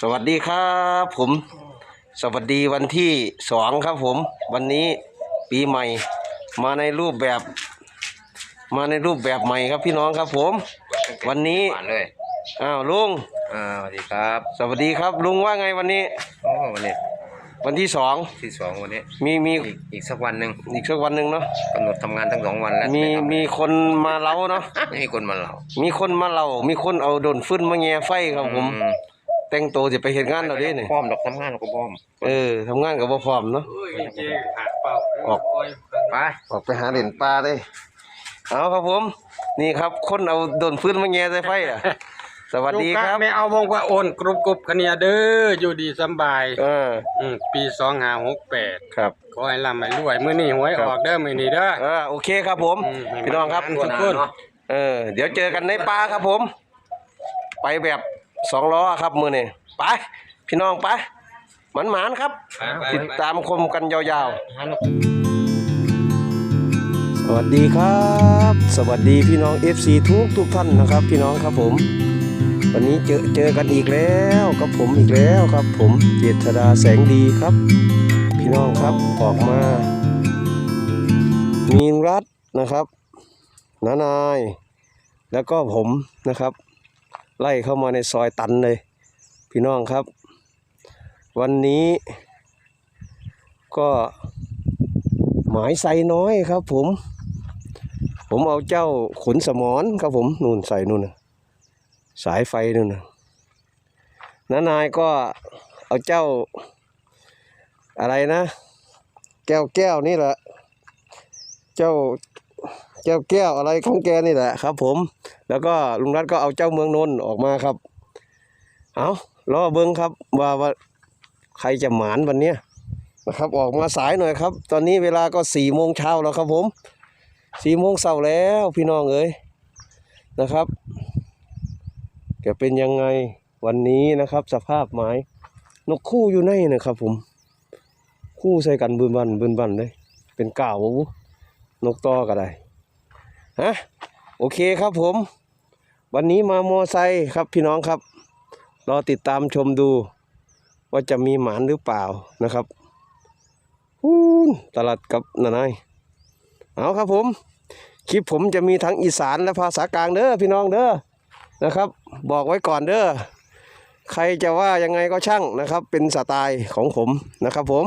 สวัสดีครับผม สวัสดีวันที่สองครับผม วันนี้ปีใหม่มาในรูปแบบ มาในรูปแบบใหม่ครับพี่น้องครับผม วันนี้หวานเลยอ้าวลุงอ่าสวัสดีครับสวัสดีครับ ลุงว่าไงวันนี้ โอ้วันนี้วันที่สองที่สองวันนี้มีมีอีกอีกสักวันหนึ่งอีกสักวันหนึ่งเนาะกำหนดทำงานทั้งสองวันแล้วมีไทำมีคนมาเล่าเนาะไม่มีคนมาเล่ามีคนมาเล่ามีคนเอาโดนฟื้นมาแง่ไฟครับผม อื แต่งตัวจะไปเห็นงานเราเด้เนี่ยพร้อมดอกทำงานเราก็พร้อมเออทำงานกับบ่พร้อมเนาะออกไปออกไปหาเหรียญปลาเลยเอาครับผม นี่ครับคนเอาโดนฟื้นมาแง่ใส่ไฟอะสวัสดีครับไม่เอาวงว่าโอนกรุบกรุบคะเนียเด้ออยู่ดีสำบายเอออืมปีสองห้าหกแปดครับขอให้ร่ำให้รวยมื้อนี้หวยออกเด้อมื้อนี้เด้อเออโอเคครับผมอืมพี่น้องครับขอบคุณเนาะเออเดี๋ยวเจอกันในป่าครับผม ไปแบบ สองล้อครับมือนี่ไปพี่น้องไปหมันหมานๆครับ ติดตามชมกันยาวๆ สวัสดีครับ สวัสดีพี่น้อง FC ทุกทุกท่านนะครับ พี่น้องครับผม วันนี้เจอเจอกันอีกแล้วกับผมอีกแล้วครับ ผมเจษดาแสงดีครับ พี่น้องครับออกมา มีนรัตน์นะครับนานาย แล้วก็ผมนะครับ ไล่เข้ามาในซอยตันเลย พี่น้องครับ วันนี้ ก็หมายไซน้อยครับ ผม ผมเอาเจ้าขนสมอนครับผมนู่นใส่นู่นนะสายไฟนู่นนะนานายก็เอาเจ้า อะไรนะ แก้วแก้วนี่แหละ เจ้า แก้วแก้วอะไรของแกนี่แหละครับ ผม แล้วก็ลุงรัตก็เอาเจ้าเมืองนนท์ออกมาครับ เอารอเบิ้งครับว่าว่าใครจะหมานวันเนี้ยนะครับออกมาสายหน่อยครับ ตอนนี้เวลาก็สี่โมงเช้าแล้วครับ ผมสี่โมงเช้าแล้วพี่น้องเอ้ยนะครับจะเป็นยังไงวันนี้นะครับ สภาพหมายนกคู่อยู่ในนะครับ ผม คู่ใส่กันบืนบันบืนบันเลยเป็นก่าวนกต่อก็ได้ ฮะโอเคครับผม วันนี้มามอไซค์ครับพี่น้องครับ รอติดตามชมดู ว่าจะมีหมานหรือเปล่านะครับฮู้นตลาดกับนานายเอาครับผม คลิปผมจะมีทั้งอีสานและภาษากลางเด้อพี่น้องเด้อนะครับ บอกไว้ก่อนเด้อใครจะว่ายังไงก็ช่างนะครับ เป็นสไตล์ของผมนะครับผม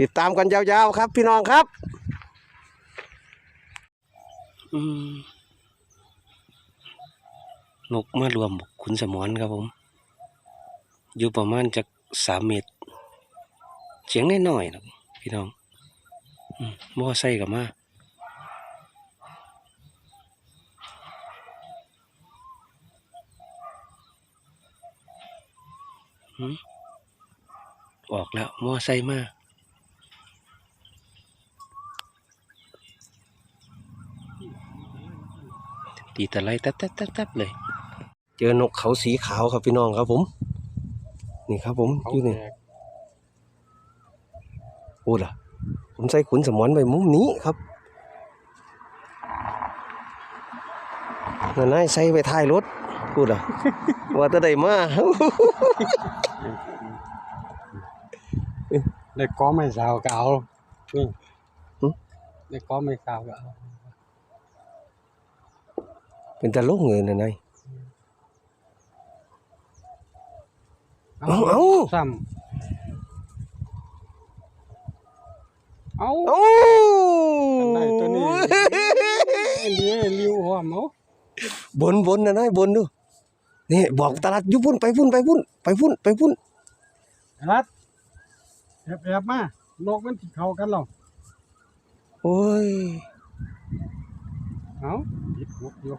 ติดตามกันยาวๆครับพี่น้องครับ นกมารวมคุณสมอนครับผม อยู่ประมาณจากสามเมตรเสียงน้อยๆนะพี่น้องมมอไซค์กับมาอออกแล้วมอไซค์มา ตีตะไลตัดตัดตัดตัดเลย เจอนกเขาสีขาวครับพี่น้องครับผม นี่ครับผมอยู่นี่โอ้ล่ะ ผมใส่ขุนสมอนไว้มุมนี้ครับนั่นนายใส่ไว้ท้ายรถกูล่ะว่าแตะได้มาได้ก้อไม่สาวก็เอานี่หึได้ก้อไม่สาวก็เอา เป็นตะลงเลยนะนายเอาเอาซ้ำเอาโอ้อันไหนตัวนี้อันนี้ริ้วหัวเมาบนบนนะนายบนดูนี่บอกตลาดอยุพุ่นไปพุ่นไปพุ่นไปพุ่นไปพุ่นรัดแอบแอบมานกมันที่เข้ากันหรอโอ้ยเอาติดหุบอยู่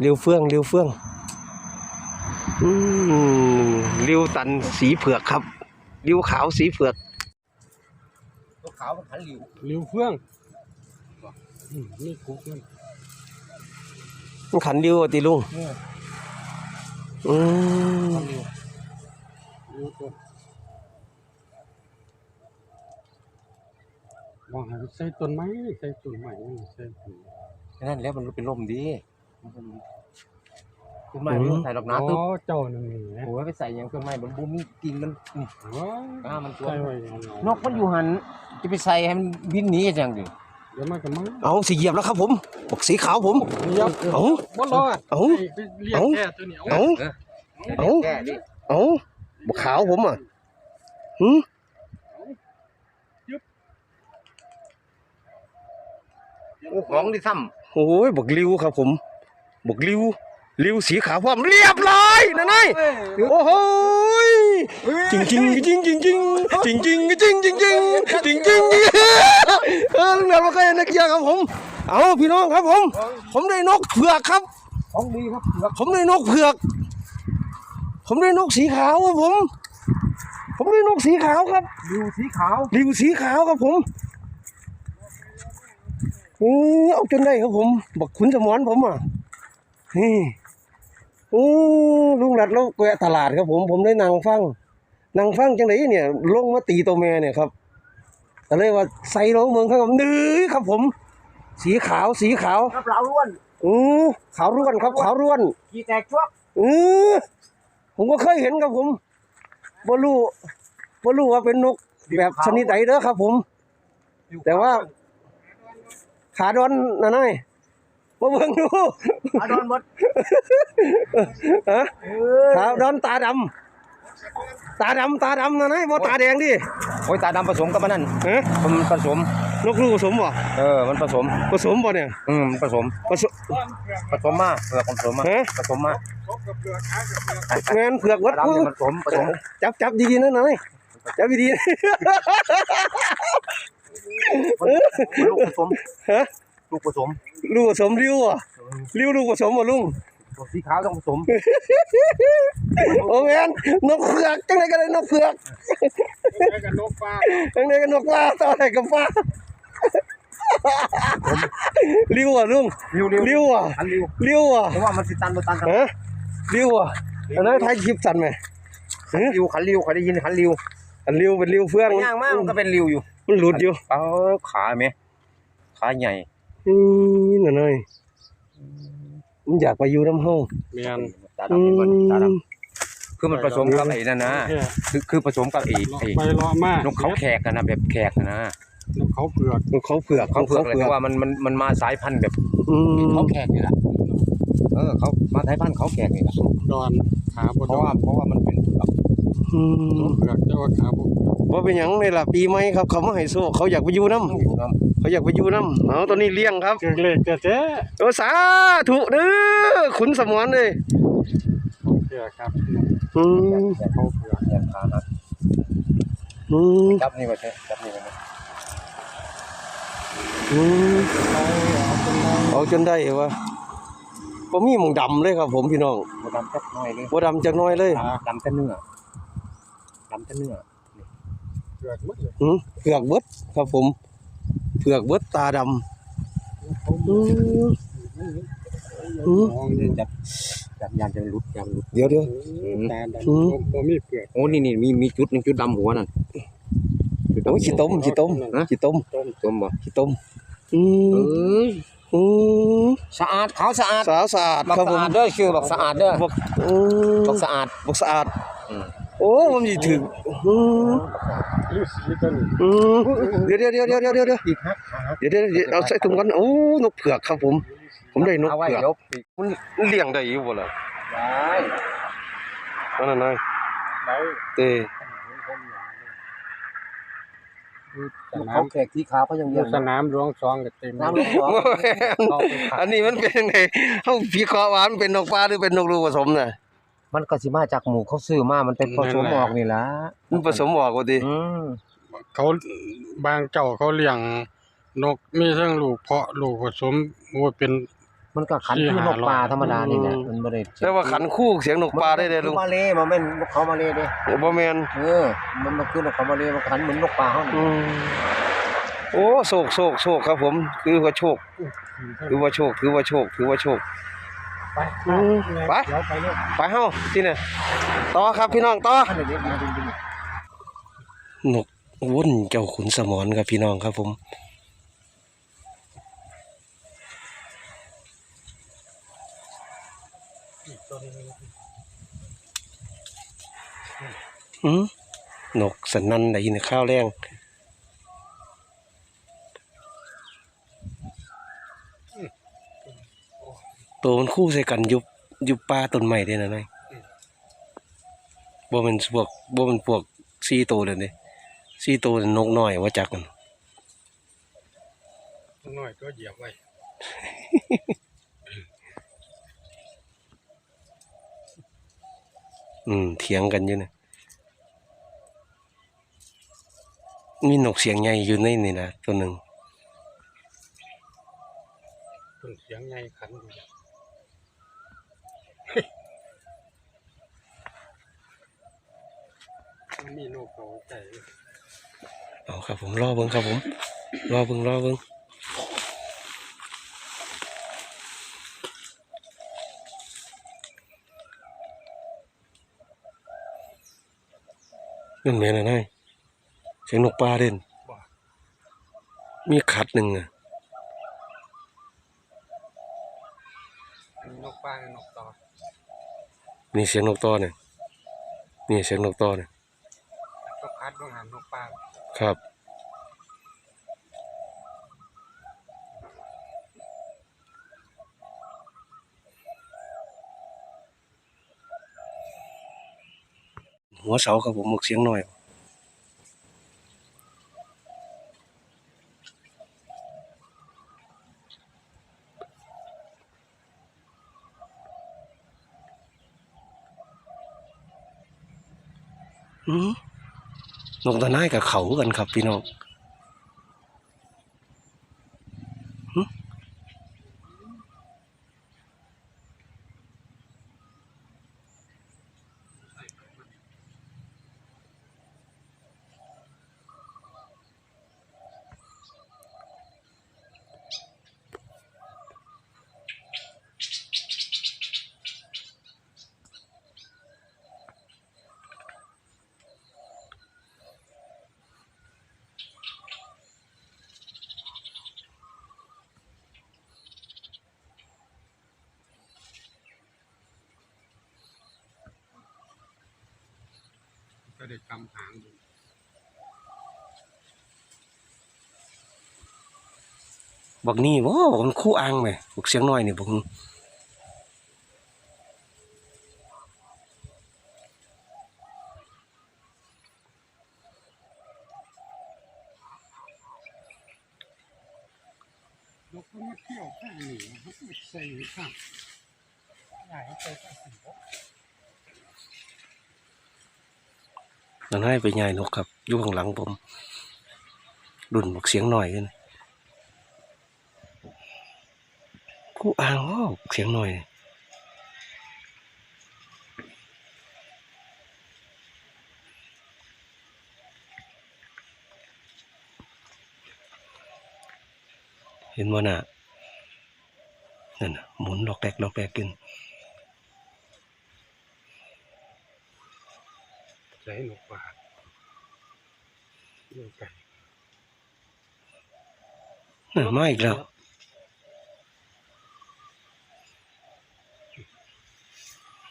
เรียวเฟื่องเรียวเฟื่องอืมเรียวตันสีเผือกครับเรียวขาวสีเผือกลูกขาวมันขันหลิวริ้วเฟื่องอืมนี่กุ๊กมันมันขันเรียวอะติลุงเอออืมริ้วริ้วตัวมองหาใส่ต้นไม้ใส่ต้นไม้ใส่ต้นนั่นแล้วมันเป็นลมดี ต้นไม้มันใส่ดอกหนาอ๋ตึ๊บอเจ้าหนึ่งแหมโอ้ยไปใส่หยังต้นไม้มันบ่มีกิ่งมันนี่อ๋ออ่ามันตัวใช่ไว้อย่างนกมันอยู่หันจะไปใส่ให้มันบินหนีจังดิเดี๋ยวมันก็มาเอาสีเหยียบแล้วครับผมบอกสีขาวผม เดี๋ยวเอา บ่รอดเอา ไปเรียกเอาแก่ตัวเหนียวเอา เอาแก้ดิเอาบอกขาวผมอะหืมโอ้ของที่ซ้ำโอ้ยบอกริวครับผม บอกริวริวสีขาวพร้อมเรียบร้อยนะนายโอ้โหยจริงจริงจริงจริงจริงจริงจริงจริงจริงจริงจริงจริงเออลุงเดือนมาใกล้นักเกียร์ครับผม เอาพี่น้องครับผม ผมได้นกเผือกครับของดีครับเผือกผมได้นกเผือก ผมได้นกสีขาวครับผม ผมได้นกสีขาวครับดิวสีขาวริวสีขาวครับผมเออเอาจนได้ครับผมบอกขุนสมรผมอะ นี่โอ้ลุงหลัดแล้วแกะตลาดครับผมผมได้นั่งฟังนั่งฟังจังไหนเนี่ย ลงมาตีตัวแม่เนี่ยครับก็เลยว่าใส่ลงเมืองครับผมนื้อครับผม สีขาวสีขาวครับเราล้วนอือขาวร่วนครับขาวร่วนขี้แตกชั่วอือผมก็เคยเห็นครับผมบ่รู้บ่รู้ว่าเป็นนกแบบชนิดใดเด้อครับผม แต่ว่าขาดอนนะนาย มาเบิ่งดูอาโดนหมดฮะขาดอนตาดำตาดำตาดำนะนายบ่ตาแดงดิโอ้ยตาดำผสมกับมันนั่นฮะมันผสมนกลูกผสมบ่เออมันผสมผสมบ่เนี่ยอืมมันผสมผสมผสมมาเผือกผสมมาฮะผสมมาแม่นเผือกวัดตาดำนี่ผสมผสมจับจับดีๆนะนายจับดีๆลูกผสมฮะ ลูกผสมลูกผสมริ้วอะริ้วลูกผสมบ่ลุงสีขาวต้องผสม โอ้แม่นนกเผือกจังไดก็ได้นกเผือกไปกับนกฟ้าจังไดก็นกฟ้าต่อได้กับฟ้าริ้วอะลุงริ้วริ้วริ้วอะอันริ้วริ้วอะเพราะว่ามันสิตันบ่ตันกันฮะริ้วอะอันนั้นถ่ายคลิปสั่นไหมฮะริ้วขันริ้วขันได้ยินขันริ้วอันริ้วเป็นริ้วเฟื่องมันย่างมากมันก็เป็นริ้วอยู่มันหลุดอยู่เอาขาไหมขาใหญ่ นี่น่ะน้อยมันอยากไปอยู่น้ำห้องแม่นตาอืดำมันตาดมำคือมันผสมกับไอ้นั่นนะแค่คือคือผสมกับไอ้เลาะไอ้ไปเลาะมานกเขาแขกอะนะแบบแขกอะนะนกเขาเผือกนกเขาเผือกเขาเผือกเลยเผืเพอกราะว่ามันมันมันมาสายพันธุ์แบบอืมเขาแขกนี่แหละเออเขามาสายพันธุ์เขาแขกนี่แหละดอนขาบ่เพดราะอว่านเพราะว่ามันเป็นแบบอืมนกเผือกแต่ว่าขาบ่เผือกว่าเป็นหยังนี่ล่ะปีใหม่ครับ เขามาให้โซ่เขาอยากไปอยู่น้อยู่น้ำ เขาอยากไปอยู่น้ำเอาตอนนี้เลี้ยงครับเกือกเล็กแต่แท้โอ้สาธุเด้อขุนสมรเลยของเผือกครับนกอืมำเขาเผือกแขกขาหักอืมจับนี่ไปเถอะจับนี่ไปนะอืมเอาเป็นไรเอาจนได้วะบ่มีหมองดำเลยครับ ผมพี่น้องมาดำจับหน่อยเลยบ่ดำจักหน้อยเลยดำแต่เนื้อดำแต่เนื้อเผือกหมดเลยอืมเผือกเบิดครับผม เผือกเบิดตาดำอืมอืมมองเดี๋ดูยวจับจับยามจะรุดยามรุดเดี๋ยวเดี๋ยวตาดอืมำบ่มีเผือกโอ้นี่นี่มีมีจุดหนึงจุดดำหัวนั่นจุดดำโอ้ยขี้ต้มขี้ต้มฮะขี้ต้มต้มบ่ขี้ต้มอืเอม้ยอืมสะอาดขาวสะอาดสะอาดสะอาดบักครับสะผมอาดเด้อชื่อบักสะอาดเด้อบักอืมบักสะอาดบักสะอาดอืม โอ้มันสิถึงอืมฤาษีตัวนี้อืมเดี๋ยวเดี๋ยวเดี๋ยวเดี๋ยวเดี๋ยวเดี๋ยวเดี๋ยวอีกฮะฮะเดี๋ยวเดี๋ยวเดี๋ยวเอาใส่ถุงกันโอ้นกเผือกครับผม ผมได้นกเอาไว้เผือกเดี๋ยวมันเลี้ยงได้อยู่บ่ล่ะได้อันนั้นนายได้เต้เขาแขกที่ขาวก็ยังอเลี้ยยู่งสนามหลวงสองก็เต็มน้ำลงหัวเข้าไปขัดอันนี้มันเป็นยังไงเฮาพิเคราะห์ว่ามันเป็นนกปลาหรือเป็นนกลูกผสมน่ะ มันก็สิมาจากหมู่เขาซื้อมา มันเป็นผสมออกนี่ล่ะมันผสมออกว่าติอืมเขาบางเจ้าเขาเลี้ยงนกมีทั้งลูกเพาะลูกผสมโอ้ยเป็น มันก็ขันคือนกปลาธรรมดานี่แหละมันบ่ได้แต่ว่าขันคู่เสียงนกปลาได้เด้อลุงมาเลมาแม่นนกเขามาเลเด้บ่แม่นเออ มันมันคือนกเขามาเลมันขันเหมือนนกปลาเฮานี่อืมโอ้โชคโชคโชคครับผม คือว่าโชค ถือว่าโชค ถือว่าโชค ถือว่าโชค ไปอืมไปเดี๋ยวไปเลยไปเฮาที่เนี่ยต่อครับพี่น้องต่ออันนี้เด็กมาจริงนกวุ่นเจ้าขุนสมรครับพี่น้องครับผมตัวนี้หืมนกสนันได้ยินข้าวแรง ตัวมันคู่ใส่กันอยุบยุบป่าต้นใหม่เด้นะนายบ่แมันพวกบ่แมันพวกสี่ตัวเลยเด้สี่ตัวนั่นนกน้อยว่าจักมันน้อยก็เหยียบไว้อืมเถียงกันอยู่นะมีนกเสียงใหญ่อยู่ในนี่นะตัวหนึ่งต้นเสียงไงขันอยู่ มันมีนกเขาใจเอาครับผมรอเบิ้งครับผม รอเบิ้งรอเบิ้งนั่นแม่นอะไรเสียงนกปลาเด่นบ่มีขัดหนึ่งอะ อันนี้นกป้ากับนกต่อ นี่เสียงนกต่อเนี่ยนี่เสียงนกต่อเนี่ยก็คัดบ้างหันนกป้าครับหัวเสาครับผมหมกเสียงหน่อย นกตาไนายกับเขากันครับ พี่น้อง ได้กำหางอยู่บักนี่ว้ามันคู่อ่างไหมบักเสียงน้อยนี่บักนกก็มาเที่ยวข้างนี้เขาก็ใส่ข้างไหนใส่ข้างหัว ตาไนายไปใหญ่นกครับอยู่ข้างหลังผมรุ่นบักเสียงหน้อยกันคู่อ่างว้าเสียงหน้อยเห็นว่าน่ะนั่นหมุนดอกแดกดอกแดกกิน ใส่นกป่าเรื่องไก่น่ะมาอีกแล้ว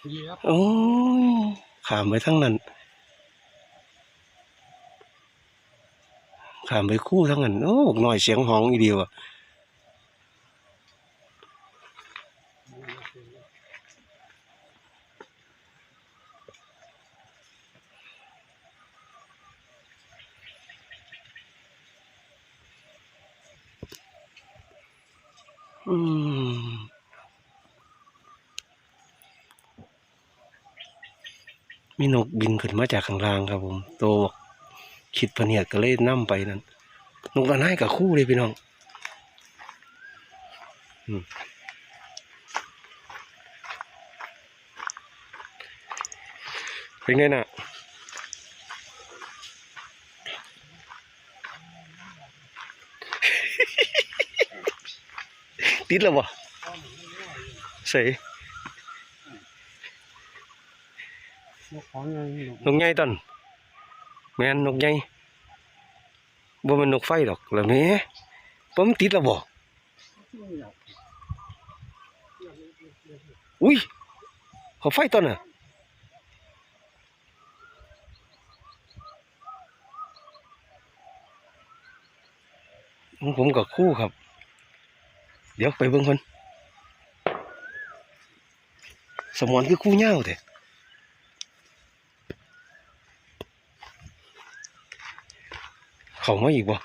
เหยียบโอ้ยขามไปทั้งนั้นขามไปคู่ทั้งนั้น โอ้หน่อยเสียงห้องอีเดียวอะ อืมมีนกบินขึ้นมาจากข้างล่างครับผมโตบอกคิดพเนียดก็เลยนั่มไปนั่นนกกระไนกับคู่เลยพี่น้องอเป็นไงน่ะ ติดแล้วบ่ใส่นกของไงนกนกใหญ่ตอนแม่นนกใหญ่บ่แม่นนกไฟดอกแล้วแหม่บ่มันติดแล้วบ่อุ้ยเขาไฟต้นน่ะของผมกับคู่ครับ เดี๋ยวไปเบิ่งคนสมอนคือคู่เง่าเถอะเขามาอีกบ่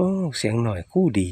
โอ้ เสียงหน่อยกู้ดี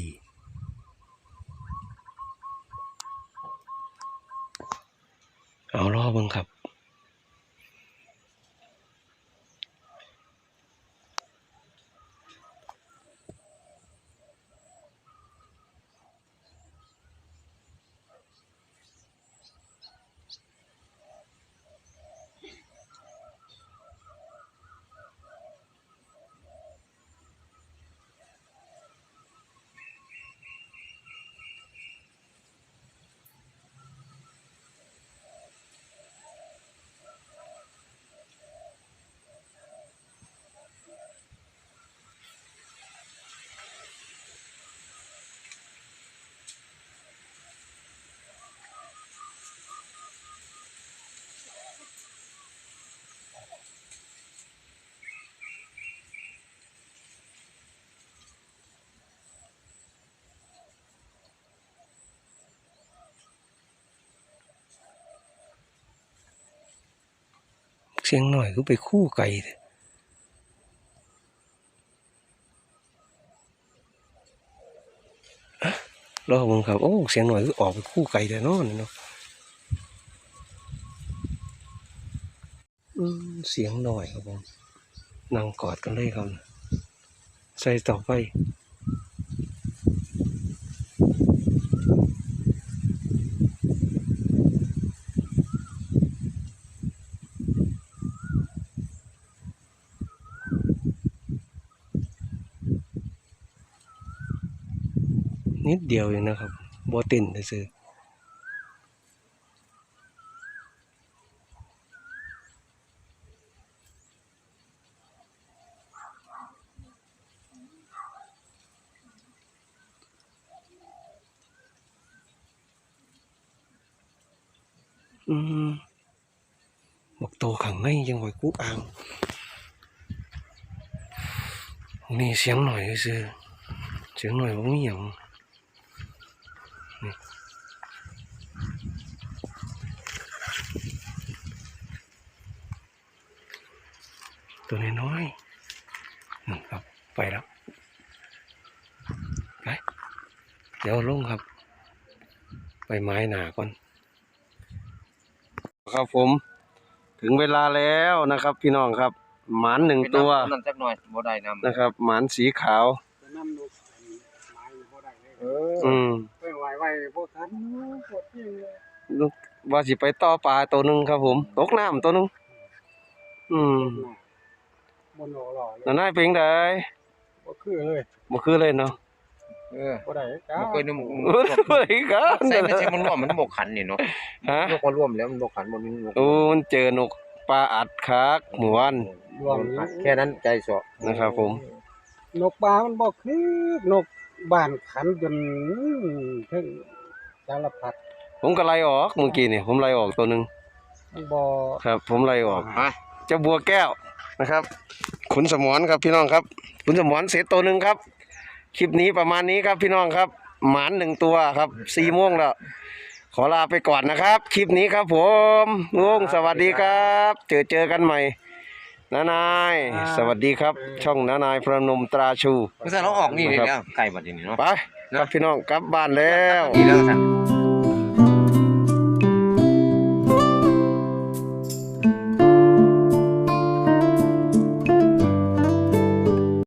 เสียงหน่อยก็ไปคู่ไก่เรอบงครับโอ้เสียงหน่อยก็ออกไปคู่ไก่แต่นอนเนาะเสียงหน่อยครับผมนั่งกอดกันเลยครับ ใส่ต่อไป นิดเดียวเองนะครับบ่เตินซื่ออืมบอกโตข้างในยังไหวกุอ่างนี่เสียงหน่อยซื่อเสียงหน่อยว่ามีหยัง ตัวน้อยๆนั่นครับ ไปแล้ว ไป เดี๋ยวลงครับ ไปไม้หนาก่อน ครับผม ถึงเวลาแล้วนะครับ พี่น้องครับ หมานหนึ่งตัวนั่นสักหน่อยบ่ได้นำนะครับ หมานสีขาว จะนำลูกไม้บ่ได้ เลยเอออืมไปไหวไว้บ่ทันปวดจริงเลยว่าสิไปต่อปลาตัวหนึ่งครับ ผม ตกน้ำตัวหนึ่งอืมบนโหล่อเลยนั่นนายเป็นไดบ่คือเลยบ่คือเลยเนาะเออบ่ได้จ้าบ่เคยนำบ่ได้กันใส่ไม่ใช่มันร่วมมันบ่ขันนี่เนาะฮะนกมาร่วมแล้วมันบ่ขันบ่มีนกโอ้มันเจอนกปลาอัดคักหมู่บ้านรวมแค่นั้นใจสอนะครับผม นกปลามันบ่คือนก บ้านขันจนถึงสารพัดผมก็ไล่ออกเมื่อกี้นี่ผมไล่ออกตัวหนึ่งมันบ่ครับ ผมไล่ออกฮะเจ้าบัวแก้วนะครับ ขุนสมรครับพี่น้องครับ ขุนสมรเสร็จตัวหนึ่งครับ คลิปนี้ประมาณนี้ครับพี่น้องครับ หมานหนึ่งตัวครับสี่โมงแล้ว ขอลาไปก่อนนะครับ คลิปนี้ครับผมงงสวัสดีครับ เจอเจอกันใหม่ น้านายสวัสดีครับ ช่องน้านายพระนมตราชู ไม่ใช่เราออกนี่เลยแล้วไก่บัดนี้เนาะ ไปครับพี่น้องกลับบ้านแล้ว นี่แล้วสั่น